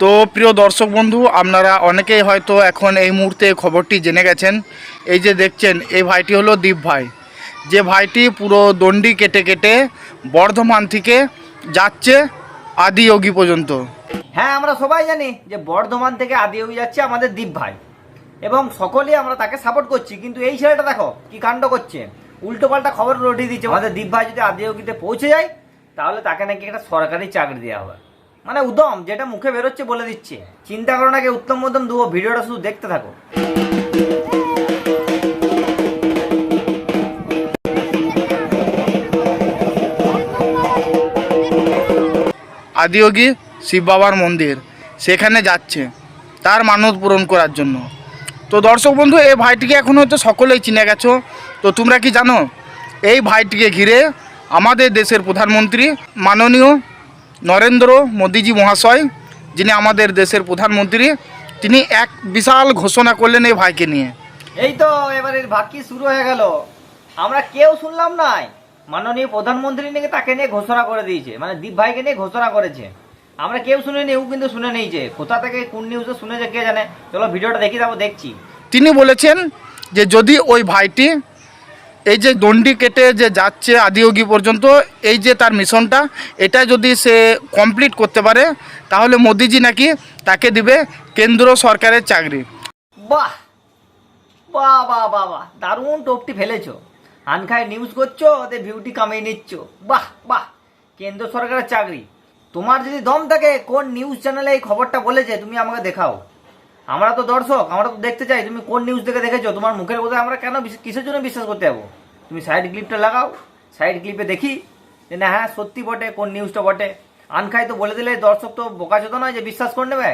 তো প্রিয় দর্শক বন্ধু, আপনারা অনেকেই হয়তো এখন এই মুহূর্তে খবরটি জেনে গেছেন। এই যে দেখছেন, এই ভাইটি হলো দীপ ভাই। যে ভাইটি পুরো দণ্ডি কেটে কেটে বর্ধমান থেকে যাচ্ছে আদিয়োগী পর্যন্ত। হ্যাঁ আমরা সবাই জানি যে বর্ধমান থেকে আদি হয়ে যাচ্ছে আমাদের দীপ ভাই। এবং সকলেই আমরা তাকে সাপোর্ট করছি। কিন্তু এই ছেলেটা দেখো, কি কাণ্ড করছে? উল্টো পাল্টা খবর রটিয়ে দিচ্ছে। আমাদের দীপ ভাই যদি আদিয়োগীতে পৌঁছে যায়, তাহলে তাকে নাকি একটা সরকারি চাকরি দেওয়া হবে। মানে উদম, যেটা মুখে বেরোচ্ছে বলে দিচ্ছে। চিন্তা করো নাকি উত্তম মধ্যম দুবো, ভিডিওটা শুধু দেখতে থাকো। আদিয়োগী শিব বাবার মন্দির, সেখানে যাচ্ছে। তার মানত পূরণ করার জন্য। তো দর্শক বন্ধু, এই ভাইটিকে এখন হয়তো সকলেই চিনে গেছো। তো তোমরা কি জানো, এই ভাইটিকে ঘিরে আমাদের দেশের প্রধানমন্ত্রী, মাননীয় নরেন্দ্র মোদীজি মহাশয় যিনি আমাদের দেশের প্রধানমন্ত্রী তিনি এক বিশাল ঘোষণা করলেন এই ভাইকে নিয়ে। এই তো এবারে ভাকি শুরু হয়ে গেল? আমরা কেউ শুনলাম নাই। মাননীয় প্রধানমন্ত্রী নাকি তাকে নিয়ে ঘোষণা করে দিয়েছে। মানে দীপ ভাইকে নিয়ে ঘোষণা করেছে। আমরা কেউ শুনিনি ও কিন্তু শুনে নিয়েছে কোথা থেকে কোন নিউজে শুনেছে কে জানে? চলো ভিডিওটা দেখি যাব দেখছি। তিনি বলেছেন যে যদি ওই ভাইটি এই যে দণ্ডি কেটে যে যাচ্ছে আদিয়োগী পর্যন্ত, এই যে তার মিশনটা, এটা যদি সে কমপ্লিট করতে পারে, তাহলে মোদিজি নাকি তাকে দিবে কেন্দ্র সরকারের চাকরি। বাহ! বাহ বাহ বাহ বাহ। দারুণ টোপটি ফেলেছো। আনখায় নিউজ করছ, ওদের ভিউটি কামিয়ে নিচ্ছ। বাহ বাহ। কেন্দ্র সরকারের চাকরি। তোমার যদি দম থাকে, কোন নিউজ চ্যানেলে এই খবরটা বলেছে, তুমি আমাকে দেখাও। আমরা তো দর্শক আমরা তো দেখতে চাই তুমি কোন নিউজ থেকে দেখেছ? তোমার মুখের বোধে আমরা কেন কিসের জন্য বিশ্বাস করতে যাব? তুমি সাইড ক্লিপটা লাগাও সাইড ক্লিপে দেখি যে না হ্যাঁ সত্যি বটে কোন নিউজটা বটে। আনখায় তো বলে দিলে দর্শক তো বোকাচোদা নয় যে বিশ্বাস করে নেবে।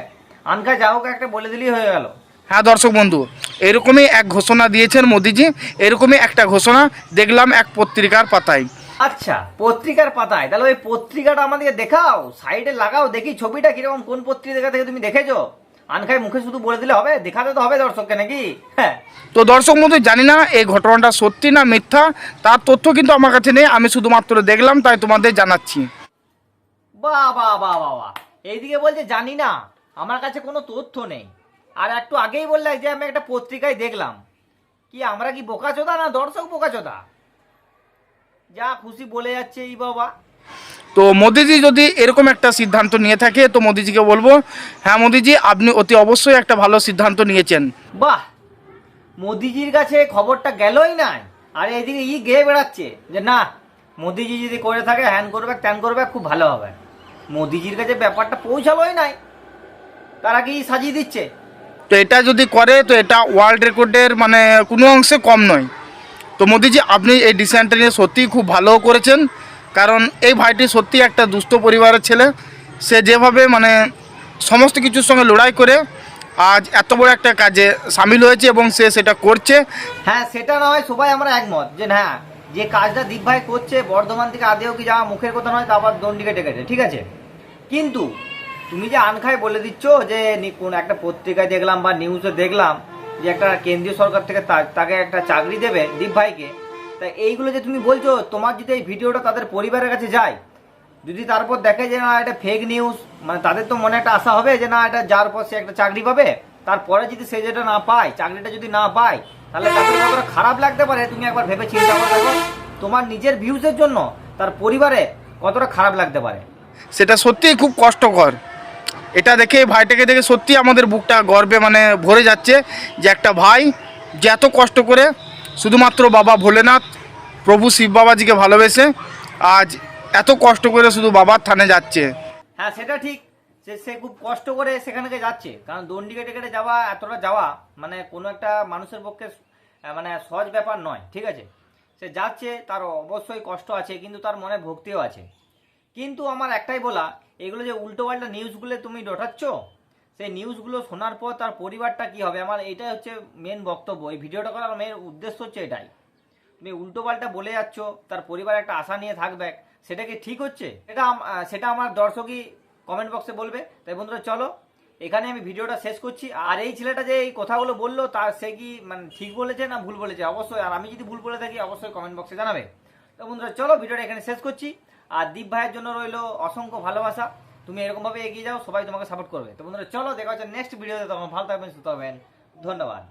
আনখায় যা হোক একটা বলে দিলেই হয়ে গেল। হ্যাঁ দর্শক বন্ধু এরকমই এক ঘোষণা দিয়েছেন মোদিজি এরকমই একটা ঘোষণা দেখলাম এক পত্রিকার পাতায়। আচ্ছা পত্রিকার পাতায়। তাহলে ওই পত্রিকাটা আমাদেরকে দেখাও সাইডে লাগাও দেখি ছবিটা কীরকম কোন পত্রিকা থেকে তুমি দেখেছ? আনখাই মুখে শুধু বলে দিলে হবে? দেখাতে তো হবে দর্শককে নাকি? হ্যাঁ। তো দর্শক বন্ধু জানি না এই ঘটনাটা সত্যি না মিথ্যা তার তথ্য কিন্তু আমার কাছে নেই আমি শুধুমাত্র দেখলাম তাই তোমাদের জানাচ্ছি। বাহ বাহ বাহ। এইদিকে বলছে জানি না আমার কাছে কোনো তথ্য নেই। আর একটু আগেই বললে যে আমি একটা পত্রিকায় দেখলাম। কি আমরা কি বোকাচোদা না দর্শক বোকাচোদা? যা খুশি বলে যাচ্ছে এই বাবা। তো মোদিজি যদি এরকম একটা সিদ্ধান্ত নিয়ে থাকে তো মোদিজিকে বলব হ্যাঁ মোদিজি আপনি অতি অবশ্যই একটা ভালো সিদ্ধান্ত নিয়েছেন। বাহ! মোদিজির কাছে খবরটা গেলই নাই। আর এদিকে ই গেয়ে বেড়াচ্ছে যে না মোদিজি যদি করে থাকে হ্যান করবে ত্যান করবে খুব ভালো হবে। মোদিজির কাছে ব্যাপারটা পৌঁছালোই নাই। তারা কি সাজিয়ে দিচ্ছে। তো এটা যদি করে তো এটা ওয়ার্ল্ড রেকর্ডের মানে কোনো অংশে কম নয়। তো মোদিজি আপনি এই ডিসিশনটা নিয়ে সত্যিই খুব ভালো করেছেন। কারণ এই ভাইটি সত্যি একটা দুস্থ পরিবারের ছেলে। সে যেভাবে মানে সমস্ত কিছুর সঙ্গে লড়াই করে আজ এত বড় একটা কাজে সামিল হয়েছে এবং সে সেটা করছে। হ্যাঁ সেটা নয় সবাই আমরা একমত যে হ্যাঁ যে কাজটা দীপ ভাই করছে, বর্ধমান থেকে আদেও কি যাওয়া মুখের কথা নয়, তারপর দণ্ডিকে ডেকেছে ঠিক আছে? কিন্তু তুমি যে আনখায় বলে দিচ্ছ যে কোন একটা পত্রিকায় দেখলাম বা নিউজে দেখলাম যে, একটা কেন্দ্রীয় সরকার থেকে তাকে একটা চাকরি দেবে দীপ ভাইকে তা এইগুলো যে তুমি বলছো, তোমার যদি এই ভিডিওটা তাদের পরিবারের কাছে যায়, যদি তারপর দেখে যে না, এটা ফেক নিউজ মানে তাদের তো মনে একটা আশা হবে যে না, এটা যার পর সে একটা চাকরি পাবে, তারপরে যদি সে যেটা না পায়, চাকরিটা যদি না পায়, তাহলে তাদের কতটা খারাপ লাগতে পারে, তুমি একবার ভেবে চিন্তা করে দেখো, তোমার নিজের ভিউজের জন্য তার পরিবারে কতটা খারাপ লাগতে পারে। সেটা সত্যিই খুব কষ্টকর। এটা দেখে ভাইটাকে দেখে সত্যি আমাদের বুকটা গর্বে মানে ভরে যাচ্ছে যে একটা ভাই যে এত কষ্ট করে শুধুমাত্র বাবা ভোলেনাথ, প্রভু শিব বাবাজিকে ভালোবেসে আজ এত কষ্ট করে শুধু বাবার থানে যাচ্ছে। হ্যাঁ সেটা ঠিক। সে সে খুব কষ্ট করে সেখানে যাচ্ছে। কারণ দণ্ডি কেটে কেটে যাওয়া, এতটা যাওয়া মানে কোনো একটা মানুষের পক্ষে মানে সহজ ব্যাপার নয়, ঠিক আছে? সে যাচ্ছে, তার অবশ্যই কষ্ট আছে, কিন্তু তার মনে ভক্তিও আছে। কিন্তু আমার একটাই বলা, এগুলো যে উল্টোপাল্টা নিউজগুলো তুমি ডটাচ্ছ সেই নিউজগুলো শোনার পর তার পরিবারটা কি হবে? আমার এটাই হচ্ছে মেন বক্তব্য। এই ভিডিওটা করার মেন উদ্দেশ্য হচ্ছে এটাই। তুমি উল্টোপাল্টা বলে যাচ্ছ, তার পরিবার একটা আশা নিয়ে থাকবে, সেটা কি ঠিক হচ্ছে? এটা সেটা আমার দর্শকই কমেন্ট বক্সে বলবে। তাই বন্ধুরা, চলো, এখানে আমি ভিডিওটা শেষ করছি। আর এই ছেলেটা যে এই কথাগুলো বলল তার সে কি মানে ঠিক বলেছে না ভুল বলেছে? অবশ্যই, আর আমি যদি ভুল বলে থাকি, অবশ্যই কমেন্ট বক্সে জানাবে। তো বন্ধুরা, চলো, ভিডিওটা এখানে শেষ করছি। আর দীপ ভাইয়ের জন্য রইল অসংখ্য ভালোবাসা। তুমি এরকমভাবে এগিয়ে যাও, সবাই তোমাকে সাপোর্ট করবে। তো বন্ধুরা, চলো দেখা হচ্ছে নেক্সট ভিডিওতে তখন ভালো থাকবেন, সুস্থ হবেন ধন্যবাদ।